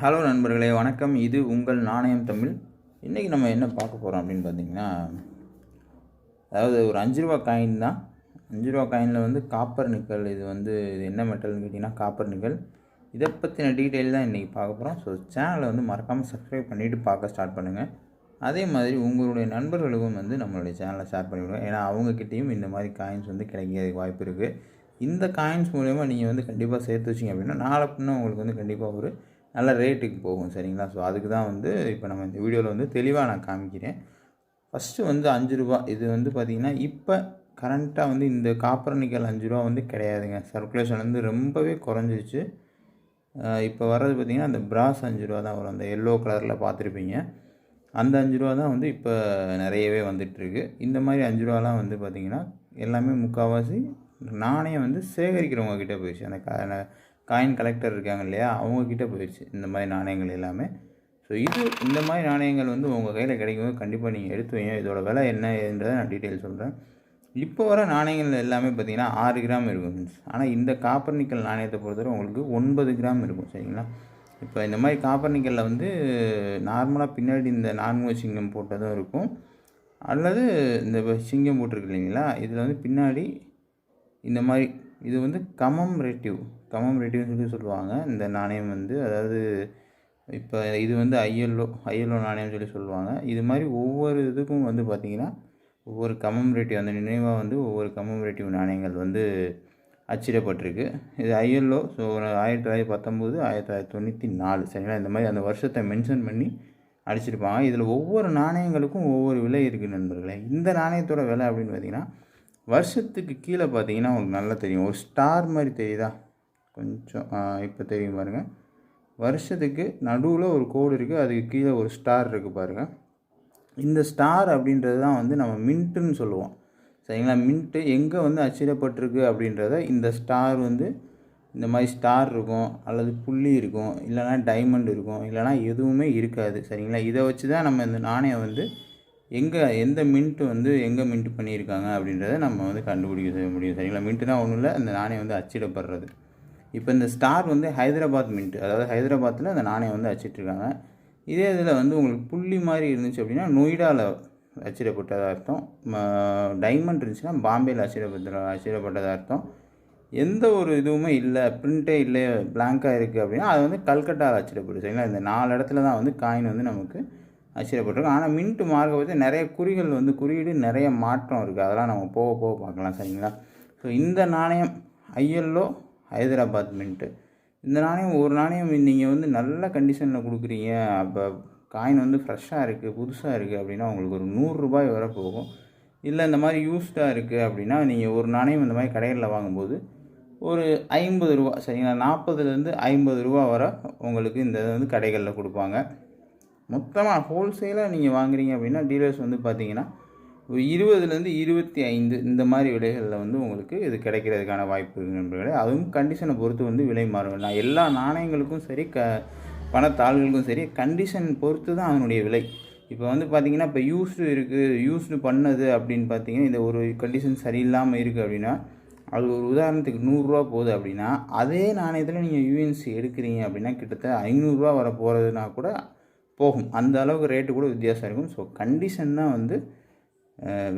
Hello நண்பர்களே வணக்கம். இது உங்கள் நாணயம் தமிழ். இன்றைக்கி நம்ம என்ன பார்க்க போகிறோம் அப்படின்னு பார்த்தீங்கன்னா அதாவது ஒரு அஞ்சு ரூபா காயின் தான். அஞ்சு ரூபா காயினில் வந்து காப்பர் நிக்கல் இது வந்து இது என்ன மெட்டல்னு கேட்டிங்கன்னா காப்பர் நிக்கல். இதை பற்றின டீட்டெயில் தான் இன்றைக்கி பார்க்க போகிறோம் ஸோ சேனலை வந்து மறக்காமல் சப்ஸ்கிரைப் பண்ணிவிட்டு பார்க்க ஸ்டார்ட் பண்ணுங்கள் அதே மாதிரி உங்களுடைய நண்பர்களுக்கும் வந்து நம்மளுடைய சேனலை ஷேர் பண்ணிவிடுங்க. ஏன்னா அவங்கக்கிட்டேயும் இந்த மாதிரி காயின்ஸ் வந்து கிடைக்கிறதுக்கு வாய்ப்பு இருக்குது இந்த காயின்ஸ் மூலயமா நீங்கள் வந்து கண்டிப்பாக சேர்த்து வச்சிங்க அப்படின்னா நாளை பின்னா உங்களுக்கு வந்து கண்டிப்பாக ஒரு நல்ல ரேட்டுக்கு போகும் சரிங்களா? ஸோ அதுக்கு தான் வந்து இப்போ நம்ம இந்த வீடியோவில் வந்து தெளிவாக நான் காமிக்கிறேன். ஃபஸ்ட்டு வந்து அஞ்சு ரூபா. இது வந்து பார்த்திங்கன்னா இப்போ கரண்ட்டாக வந்து இந்த காப்பர் நிக்கல் அஞ்சு ரூபா வந்து கிடையாதுங்க. சர்க்குலேஷன் வந்து ரொம்பவே குறைஞ்சிருச்சு. இப்போ வர்றது பார்த்திங்கன்னா அந்த பிராஸ் அஞ்சு ரூபா தான் வரும். அந்த எல்லோ கலரில் பார்த்துருப்பீங்க அந்த அஞ்சு ரூபா தான் வந்து இப்போ நிறையவே வந்துட்டுருக்கு. இந்த மாதிரி அஞ்சு ரூபாலாம் வந்து பார்த்திங்கன்னா எல்லாமே முக்கால்வாசி நாணயம் வந்து சேகரிக்கிறவங்க கிட்டே போயிடுச்சு. அந்த க காயின் கலெக்டர் இருக்காங்க இல்லையா அவங்கக்கிட்ட போயிடுச்சு இந்த மாதிரி நாணயங்கள் எல்லாமே. ஸோ இது இந்த மாதிரி நாணயங்கள் வந்து உங்கள் கையில் கிடைக்கும்போது கண்டிப்பாக நீங்கள் எடுத்து வைங்க. இதோட விலை என்னன்றதை நான் டீட்டெயில் சொல்கிறேன் இப்போ வர நாணயங்கள் எல்லாமே பார்த்திங்கன்னா ஆறு கிராம் இருக்கும் ஆனால் இந்த காப்பர் நிக்கல் நாணயத்தை பொறுத்தவரை உங்களுக்கு ஒன்பது கிராம் இருக்கும் சரிங்களா? இப்போ இந்த மாதிரி காப்பர் நிக்கலில் வந்து நார்மலாக பின்னாடி இந்த நான்கு சிங்கம் போட்டதும் இருக்கும். அல்லது இந்த சிங்கம் போட்டிருக்கு இல்லைங்களா? இதில் வந்து பின்னாடி இந்த மாதிரி இது வந்து கமம்ரேட்டிவ் கமம்ரேட்டிவ்னு சொல்லி சொல்லுவாங்க. இந்த நாணயம் வந்து அதாவது இப்போ இது வந்து ஐஎல்ஓ ஐஎல்ஓ நாணயம்னு சொல்லி சொல்லுவாங்க. இது மாதிரி ஒவ்வொரு இதுக்கும் வந்து பார்த்திங்கன்னா ஒவ்வொரு கமம்ரேட்டிவ் அந்த நினைவாக வந்து ஒவ்வொரு கமம்ரேட்டிவ் நாணயங்கள் வந்து அச்சிடப்பட்டிருக்கு. இது ஐஎல்ஓ ஸோ ஆயிரத்தி தொள்ளாயிரத்தி பத்தொம்போது ஆயிரத்தி தொள்ளாயிரத்தி தொண்ணூற்றி நாலு சரிங்களா? இந்த மாதிரி அந்த வருஷத்தை மென்ஷன் பண்ணி அடிச்சிருப்பாங்க. இதில் ஒவ்வொரு நாணயங்களுக்கும் ஒவ்வொரு விலை இருக்குது நண்பர்களே. இந்த நாணயத்தோட விலை அப்படின்னு பார்த்தீங்கன்னா வருஷத்துக்கு கீழே பார்த்தீங்கன்னா உங்களுக்கு நல்லா தெரியும். ஒரு ஸ்டார் மாதிரி தெரியுதா? கொஞ்சம் இப்போ தெரியும் பாருங்கள் வருஷத்துக்கு நடுவில் ஒரு கோடு இருக்குது அதுக்கு கீழே ஒரு ஸ்டார் இருக்குது பாருங்கள் இந்த ஸ்டார் அப்படின்றது தான் வந்து நம்ம மின்ட்டுன்னு சொல்லுவோம். சரிங்களா? மின்ட்டு எங்கே வந்து அச்சிடப்பட்டிருக்கு அப்படின்றத இந்த ஸ்டார் வந்து இந்த மாதிரி ஸ்டார் இருக்கும் அல்லது புள்ளி இருக்கும் இல்லைனா டைமண்ட் இருக்கும் இல்லைனா எதுவுமே இருக்காது. சரிங்களா? இதை வச்சு தான் நம்ம இந்த நாணயம் வந்து எங்கே எந்த மின்ட்டு வந்து எங்கே மின்ட் பண்ணியிருக்காங்க அப்படின்றத நம்ம வந்து கண்டுபிடிக்க முடியும். சரிங்களா? மின்ட்டுனா ஒன்றும் இல்லை அந்த நாணயம் வந்து அச்சிடப்படுறது. இப்போ இந்த ஸ்டார் வந்து ஹைதராபாத் மின்ட்டு அதாவது ஹைதராபாத்தில் அந்த நாணயம் வந்து அச்சிட்ருக்காங்க இதே இதில் வந்து உங்களுக்கு புள்ளி மாதிரி இருந்துச்சு அப்படின்னா நொய்டாவில் அச்சிடப்பட்டதாக அர்த்தம். டைமண்ட் இருந்துச்சுன்னா பாம்பேயில் அச்சிடப்பட்ட அச்சிடப்பட்டதாக அர்த்தம். எந்த ஒரு இதுவுமே இல்லை பிரிண்ட்டே இல்லை பிளாங்காக இருக்குது அப்படின்னா அது வந்து கல்கட்டாவில் அச்சிடப்படுது. சரிங்களா? இந்த நாலு இடத்துல தான் வந்து காயின் வந்து நமக்கு ஆச்சரியப்பட்டிருக்கோம். ஆனால் மின்ட்டு மார்க்கை பற்றி நிறைய குறிகள் வந்து குறியீடு நிறைய மாற்றம் இருக்குது அதெல்லாம் நம்ம போக போக பார்க்கலாம் சரிங்களா? ஸோ இந்த நாணயம் ஐஎல்ஓ ஹைதராபாத் மின்ட்டு இந்த நாணயம் ஒரு நாணயம் நீங்கள் வந்து நல்ல கண்டிஷனில் கொடுக்குறீங்க. அப்போ காயின் வந்து ஃப்ரெஷ்ஷாக இருக்குது புதுசாக இருக்குது அப்படின்னா உங்களுக்கு ஒரு நூறுரூபாய் வர போகும். இல்லை இந்த மாதிரி யூஸ்டாக இருக்குது அப்படின்னா நீங்கள் ஒரு நாணயம் இந்த மாதிரி கடைகளில் வாங்கும்போது ஒரு ஐம்பது ரூபா சரிங்களா? நாற்பதுலேருந்து ஐம்பது ரூபா வர உங்களுக்கு இந்த இது வந்து கடைகளில் கொடுப்பாங்க. மொத்தமாக ஹோல்சேலாக நீங்கள் வாங்குறீங்க அப்படின்னா டீலர்ஸ் வந்து பார்த்தீங்கன்னா ஒரு இருபதுலேருந்து இருபத்தி ஐந்து இந்த மாதிரி விலைகளில் வந்து உங்களுக்கு இது கிடைக்கிறதுக்கான வாய்ப்பு இருக்குது நண்பர்களே. அதுவும் கண்டிஷனை பொறுத்து வந்து விலை மாறும். நான் எல்லா நாணயங்களுக்கும் சரி க பணத்தாள்களுக்கும் சரி கண்டிஷன் பொறுத்து தான் அதனுடைய விலை. இப்போ வந்து பார்த்தீங்கன்னா இப்போ யூஸ்டு இருக்குது யூஸ்டு பண்ணது அப்படின்னு பார்த்தீங்கன்னா இந்த ஒரு கண்டிஷன் சரியில்லாமல் இருக்குது அப்படின்னா அது ஒரு உதாரணத்துக்கு நூறுரூவா போகுது அப்படின்னா அதே நாணயத்தில் நீங்கள் யூஎன்சி எடுக்கிறீங்க அப்படின்னா கிட்டத்தட்ட ஐநூறுரூவா வர போகிறதுனா கூட போகும். அந்த அளவுக்கு ரேட்டு கூட வித்தியாசம் இருக்கும். ஸோ கண்டிஷன் தான் வந்து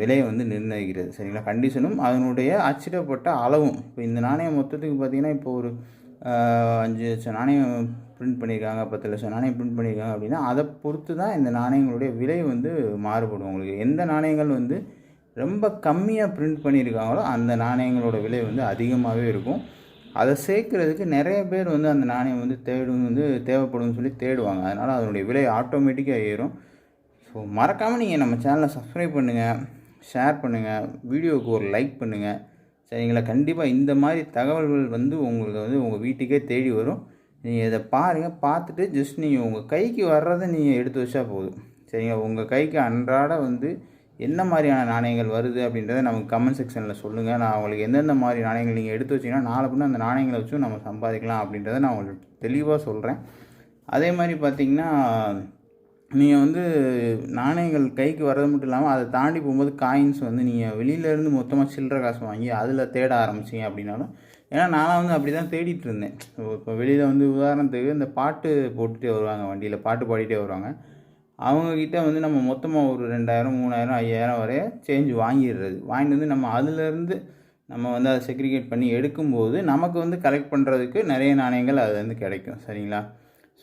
விலையை வந்து நிர்ணயிக்கிறது. சரிங்களா? கண்டிஷனும் அதனுடைய அச்சிடப்பட்ட அளவும். இப்போ இந்த நாணயம் மொத்தத்துக்கு பார்த்திங்கன்னா இப்போ ஒரு அஞ்சு லட்சம் நாணயம் பிரிண்ட் பண்ணியிருக்காங்க பத்து லட்சம் நாணயம் பிரிண்ட் பண்ணியிருக்காங்க அப்படின்னா அதை பொறுத்து தான் இந்த நாணயங்களுடைய விலை வந்து மாறுபடும் உங்களுக்கு. எந்த நாணயங்கள் வந்து ரொம்ப கம்மியாக பிரிண்ட் பண்ணியிருக்காங்களோ அந்த நாணயங்களோட விலை வந்து அதிகமாகவே இருக்கும். அதை சேர்க்குறதுக்கு நிறைய பேர் வந்து அந்த நாணயம் வந்து தேடும் வந்து தேவைப்படும்னு சொல்லி தேடுவாங்க. அதனால் அதனுடைய விலை ஆட்டோமேட்டிக்காக ஏறும். ஸோ மறக்காமல் நீங்கள் நம்ம சேனலை சப்ஸ்கிரைப் பண்ணுங்கள் ஷேர் பண்ணுங்கள் வீடியோவுக்கு ஒரு லைக் பண்ணுங்கள் சரிங்களா? கண்டிப்பாக இந்த மாதிரி தகவல்கள் வந்து உங்களுக்கு வந்து உங்கள் வீட்டுக்கே தேடி வரும். நீங்கள் இதை பாருங்கள் பார்த்துட்டு ஜஸ்ட் நீங்கள் உங்கள் கைக்கு வர்றதை நீங்கள் எடுத்து வச்சா போதும். சரிங்களா? உங்கள் கைக்கு அன்றாட வந்து என்ன மாதிரியான நாணயங்கள் வருது அப்படின்றத நமக்கு கமெண்ட் செக்ஷனில் சொல்லுங்கள் நான் உங்களுக்கு எந்தெந்த மாதிரி நாணயங்கள் நீங்கள் எடுத்து வச்சிங்கன்னா நாலு பண்ண அந்த நாணயங்களை வச்சும் நம்ம சம்பாதிக்கலாம் அப்படின்றத நான் உங்களுக்கு தெளிவாக சொல்கிறேன் அதே மாதிரி பார்த்திங்கன்னா நீங்கள் வந்து நாணயங்கள் கைக்கு வர்றது மட்டும் இல்லாமல் அதை தாண்டி போகும்போது காயின்ஸ் வந்து நீங்கள் வெளியிலேருந்து மொத்தமாக சில்லற காசு வாங்கி அதில் தேட ஆரம்பிச்சிங்க அப்படின்னாலும் ஏன்னா நானும் வந்து அப்படி தான் தேடிட்டு இருந்தேன். இப்போ வெளியில் வந்து உதாரணத்துக்கு இந்த பாட்டு போட்டுகிட்டே வருவாங்க வண்டியில் பாட்டு பாடிட்டே வருவாங்க. அவங்கக்கிட்ட வந்து நம்ம மொத்தமாக ஒரு ரெண்டாயிரம் மூணாயிரம் ஐயாயிரம் வரைய சேஞ்ச் வாங்கிடுறது. வாங்கிட்டு வந்து நம்ம அதுலேருந்து நம்ம வந்து அதை செக்ரிகேட் பண்ணி எடுக்கும்போது நமக்கு வந்து கலெக்ட் பண்ணுறதுக்கு நிறைய நாணயங்கள் அது வந்து கிடைக்கும். சரிங்களா?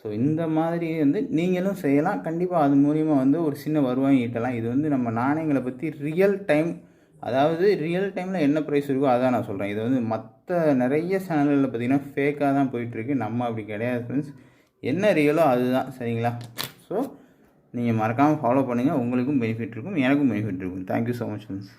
ஸோ இந்த மாதிரி வந்து நீங்களும் செய்யலாம். கண்டிப்பாக அது மூலிமா வந்து ஒரு சின்ன வருவாய் ஈட்டலாம். இது வந்து நம்ம நாணயங்களை பற்றி ரியல் டைம் அதாவது ரியல் டைமில் என்ன ப்ரைஸ் இருக்கோ அதான் நான் சொல்கிறேன் இது வந்து மற்ற நிறைய சேனல்களில் பார்த்தீங்கன்னா ஃபேக்காக தான் போயிட்டுருக்கு நம்ம அப்படி கிடையாது ஃப்ரெண்ட்ஸ் என்ன ரியலோ அதுதான். சரிங்களா? ஸோ நீங்கள் மறக்காமல் ஃபாலோ பண்ணுங்கள் உங்களுக்கும் பெனிஃபிட் இருக்கும் எனக்கும் பெனிஃபிட் இருக்கும். Thank you so much friends